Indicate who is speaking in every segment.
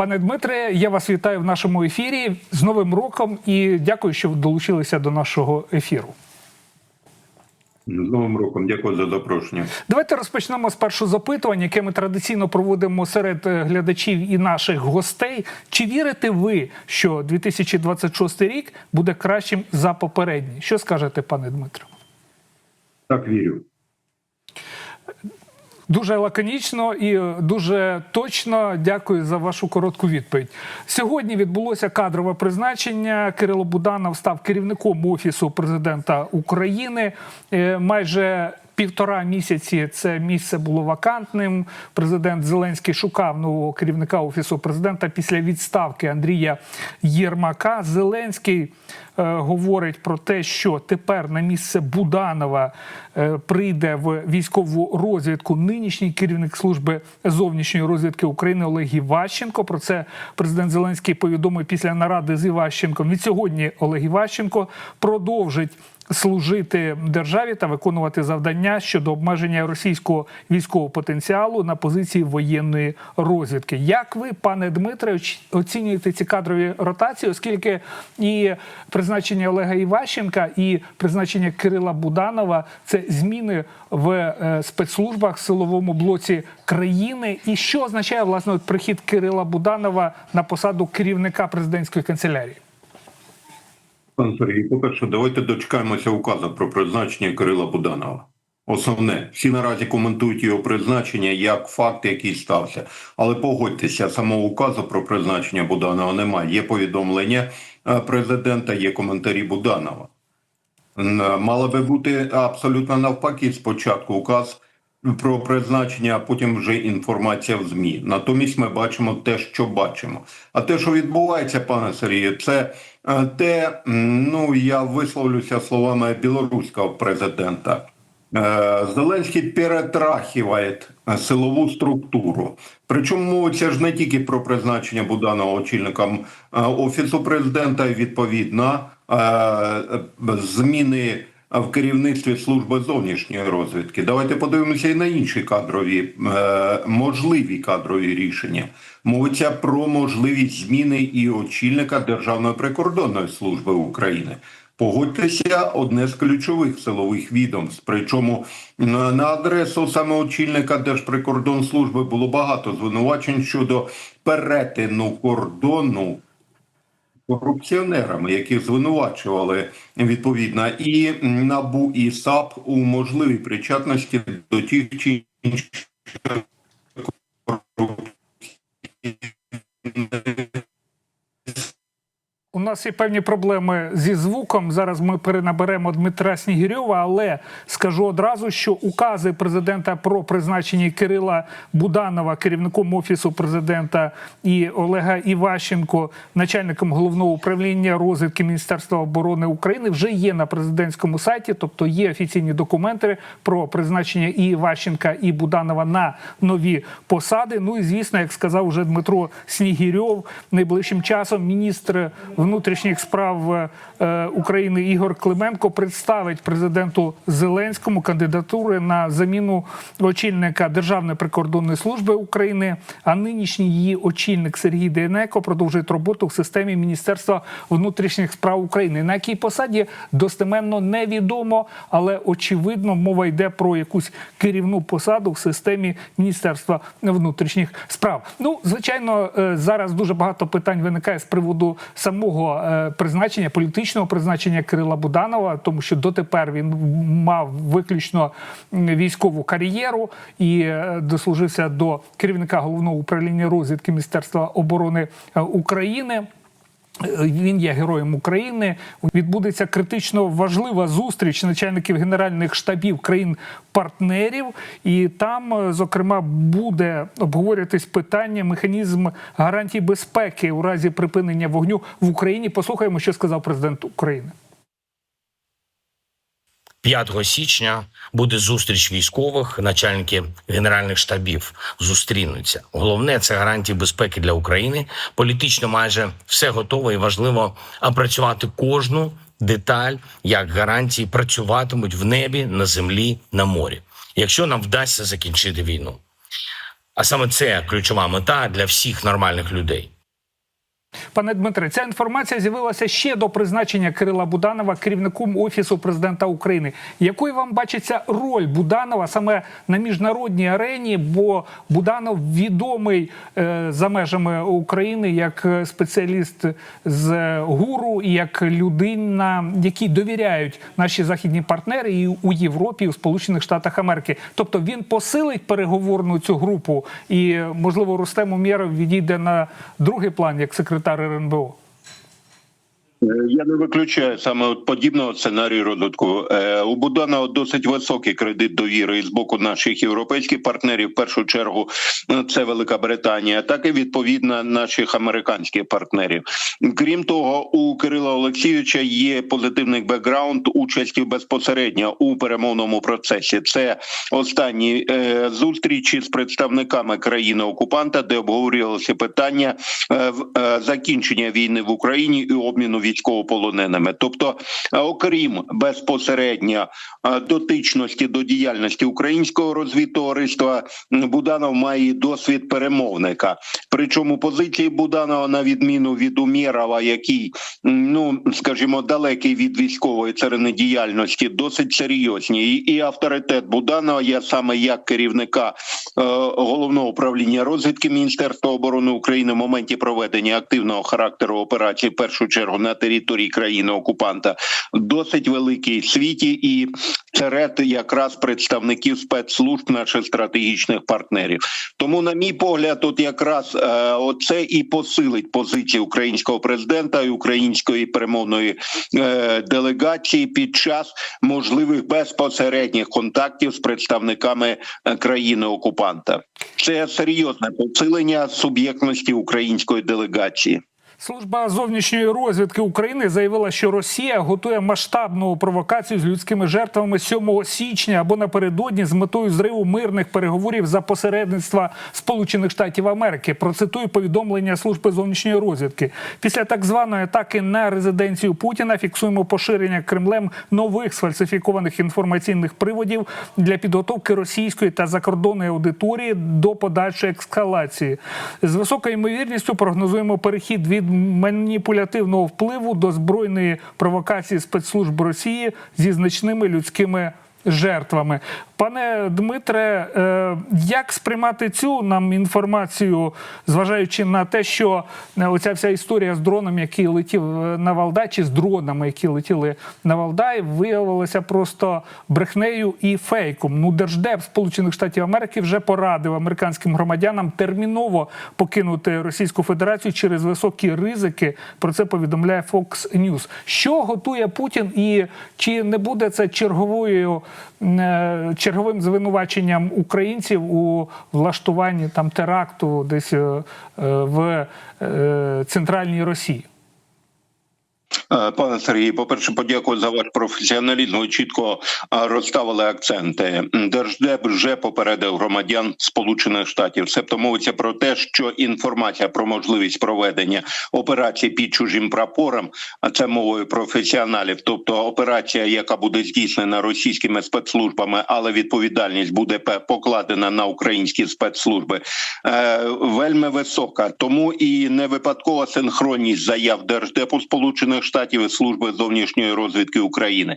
Speaker 1: Пане Дмитре, я вас вітаю в нашому ефірі з Новим роком і дякую, що долучилися до нашого ефіру.
Speaker 2: З Новим роком, дякую за запрошення.
Speaker 1: Давайте розпочнемо з першого запитування, яке ми традиційно проводимо серед е, глядачів і наших гостей. Чи вірите ви, що 2026 рік буде кращим за попередній? Що скажете, пане Дмитро?
Speaker 2: Так вірю.
Speaker 1: Дуже лаконічно і е, дуже точно дякую за вашу коротку відповідь. Сьогодні відбулося кадрове призначення. Кирило Буданов став керівником офісу президента України. Е, Майже півтора місяці це місце було вакантним. Президент Зеленський шукав нового керівника офісу президента після відставки Андрія Єрмака. Зеленський е, говорить про те, що тепер на місце Буданова е, прийде в військову розвідку нинішній керівник служби зовнішньої розвідки України Олег Іващенко. Про це президент Зеленський повідомив після наради з Іващенком. Від сьогодні Олег Іващенко продовжить служити державі та виконувати завдання щодо обмеження російського військового потенціалу на позиції воєнної розвідки. Як ви, пане Дмитре, оцінюєте ці кадрові ротації, оскільки і призначення Олега Іващенка, і призначення Кирила Буданова це зміни в е, спецслужбах силовому блоці країни, і що означає власне прихід Кирила Буданова на посаду керівника президентської канцелярії?
Speaker 2: Пан Сергій, по-перше, давайте дочекаємося указу про призначення Кирила Буданова. Основне, всі наразі коментують його призначення як факт, який стався. Але погодьтеся, самого указу про призначення Буданова немає. Є повідомлення е, президента, є коментарі Буданова. Н- Мало би бути абсолютно навпаки. Спочатку указ про призначення, а потім вже інформація в змі. Натомість ми бачимо те, що бачимо. А те, що відбувається, пане Сергію, це е, те, ну я висловлюся словами білоруського президента. Е, Зеленський перетрахиває е, силову структуру. Причому мовиться ж не тільки про призначення Буданова очільником офісу президента, відповідно зміни в керівництві служби зовнішньої розвідки. Давайте подивимося і на інші кадрові е, можливі кадрові рішення. Мовиться про можливість зміни і очільника Державної прикордонної служби України. Погодьтеся, одне з ключових силових відомств. Причому на адресу саме очільника Держприкордонслужби було багато звинувачень щодо перетину кордону корупціонерами, яких звинувачували відповідно і НАБУ і САП у можливій причетності до тих чи інших
Speaker 1: У нас є певні проблеми зі звуком. Зараз ми перенаберемо Дмитра Снігірьова, але скажу одразу, що укази президента про призначення Кирила Буданова керівником офісу президента і Олега Іващенко, начальником головного управління розвідки Міністерства оборони України, вже є на президентському сайті, тобто є офіційні документи про призначення і Іващенка, і Буданова на нові посади. Ну і звісно, як сказав уже Дмитро Снігірьов, найближчим часом міністр внутрішніх справ е, України Ігор Клименко представить президенту Зеленському кандидатури на заміну очільника Державної прикордонної служби України. А нинішній її очільник Сергій Дейнеко продовжить роботу в системі Міністерства внутрішніх справ України. На якій посаді достеменно невідомо, але очевидно мова йде про якусь керівну посаду в системі Міністерства внутрішніх справ. Ну, звичайно, е, зараз дуже багато питань виникає з приводу самого е, призначення, політичного призначення Кирила Буданова, тому що дотепер він мав виключно військову кар'єру і е, дослужився до керівника головного управління розвідки Міністерства оборони е, України. Він є героєм України. Відбудеться критично важлива зустріч начальників генеральних штабів країн-партнерів, і там, е, зокрема, буде обговорюватись питання механізм гарантій безпеки у разі припинення вогню в Україні. Послухаємо, що сказав президент України.
Speaker 3: 5 січня буде зустріч військових, начальники генеральних штабів зустрінуться. Головне це гарантії безпеки для України. Політично майже все готово і важливо опрацювати кожну деталь, як гарантії працюватимуть в небі, на землі, на морі. Якщо нам вдасться закінчити війну. А саме це ключова мета для всіх нормальних людей.
Speaker 1: Пане Дмитре, ця інформація з'явилася ще до призначення Кирила Буданова керівником офісу президента України. Якою вам бачиться роль Буданова саме на міжнародній арені? Бо Буданов відомий е, за межами України як е, спеціаліст з гуру як людина, якій довіряють наші західні партнери і у Європі, і у Сполучених Штатах Америки. Тобто він посилить переговорну цю групу, і можливо Рустем Умєров відійде на другий план як секретар РНБО.
Speaker 2: Е, Я не виключаю саме подібного сценарію розвитку. Е, У Буданова досить високий кредит довіри і з боку наших європейських партнерів. В першу чергу е, це Велика Британія, так і відповідно наших американських партнерів. Крім того, у Кирила Олексійовича є позитивний бекграунд участі безпосередньо у перемовному процесі. Це останні зустрічі з представниками країни окупанта, де обговорювалося питання закінчення війни в Україні і обміну військовополоненими. Тобто, е, окрім безпосередньо е, дотичності до діяльності українського розвідтовариства, Буданов має досвід перемовника. Причому позиції Буданова, на відміну від Умєрова, який ну скажімо, далекий від військової царини діяльності, досить серйозні. І, і авторитет Буданова я саме як керівника е, головного управління розвідки Міністерства оборони України в моменті проведення активного характеру операції, в першу чергу на території країни окупанта, досить великий в світі і серед якраз представників спецслужб наших стратегічних партнерів. Тому, на мій погляд, тут якраз е, оце і посилить позицію українського президента і української перемовної е, делегації під час можливих безпосередніх контактів з представниками е, країни окупанта. Це серйозне посилення суб'єктності української делегації.
Speaker 1: Служба зовнішньої розвідки України заявила, що Росія готує масштабну провокацію з людськими жертвами 7 січня або напередодні з метою зриву мирних переговорів за посередництва Сполучених Штатів Америки. Процитую повідомлення служби зовнішньої розвідки. Після так званої атаки на резиденцію Путіна фіксуємо поширення Кремлем нових сфальсифікованих інформаційних приводів для підготовки російської та закордонної аудиторії до подальшої ескалації. З високою ймовірністю прогнозуємо перехід від маніпулятивного впливу до збройної провокації спецслужб Росії зі значними людськими жертвами. Пане Дмитре, е, як сприймати цю нам інформацію, зважаючи на те, що е, оця вся історія з дроном, який летів е, на Валдай, чи з дронами, які летіли на Валдай, виявилася просто брехнею і фейком. Ну, держдеп Сполучених Штатів Америки вже порадив американським громадянам терміново покинути Російську Федерацію через високі ризики. Про це повідомляє Fox News. Що готує Путін, і чи не буде це черговою черговим звинуваченням українців у влаштуванні там теракту десь е, е, в е, центральній Росії?
Speaker 2: Е, Пане Сергій, по-перше, подякую за ваш професіоналізм. Ви чітко е, розставили акценти. Держдеп вже попередив громадян Сполучених Штатів. Себто мовиться про те, що інформація про можливість проведення операції під чужим прапором, а це мовою професіоналів, тобто операція, яка буде здійснена російськими спецслужбами, але відповідальність буде покладена на українські спецслужби, е, вельми висока. Тому і не випадкова синхронність заяв Держдепу Сполучених Штатів і служби зовнішньої розвідки України.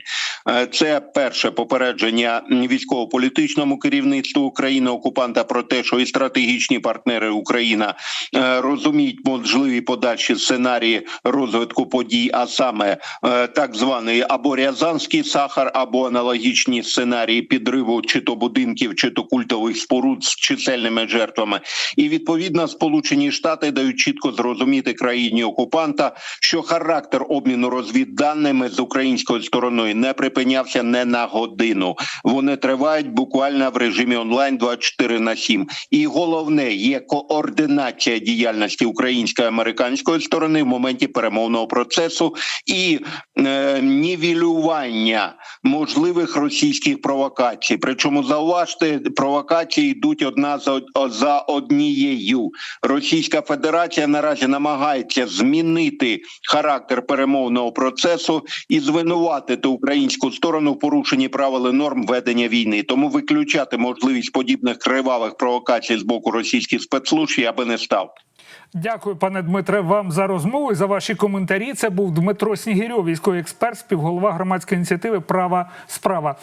Speaker 2: Е, Це перше попередження військово-політичному керівництву України окупанта про те, що і стратегічні партнери Україна е, розуміють можливі подальші сценарії розвитку подій, а саме е, так званий або Рязанський сахар, або аналогічні сценарії підриву чи то будинків, чи то культових споруд з чисельними жертвами. І відповідно Сполучені Штати дають чітко зрозуміти країні окупанта, що характер обміну розвідданими з українською стороною не припинявся не на годину. Вони тривають буквально в режимі онлайн 24 на 7. І головне є координація діяльності української американської сторони в моменті перемовного процесу і е, нівелювання можливих російських провокацій. Причому зауважте, провокації йдуть одна за, за однією. Російська Федерація наразі намагається змінити характер перемовного перемовного процесу і звинуватити українську сторону в порушенні правил норм ведення війни. Тому виключати можливість подібних кривавих провокацій з боку російських спецслужб я би не став.
Speaker 1: Дякую, пане Дмитре, вам за розмову і за ваші коментарі. Це був Дмитро Снігирьов, військовий експерт, співголова громадської ініціативи Права справа.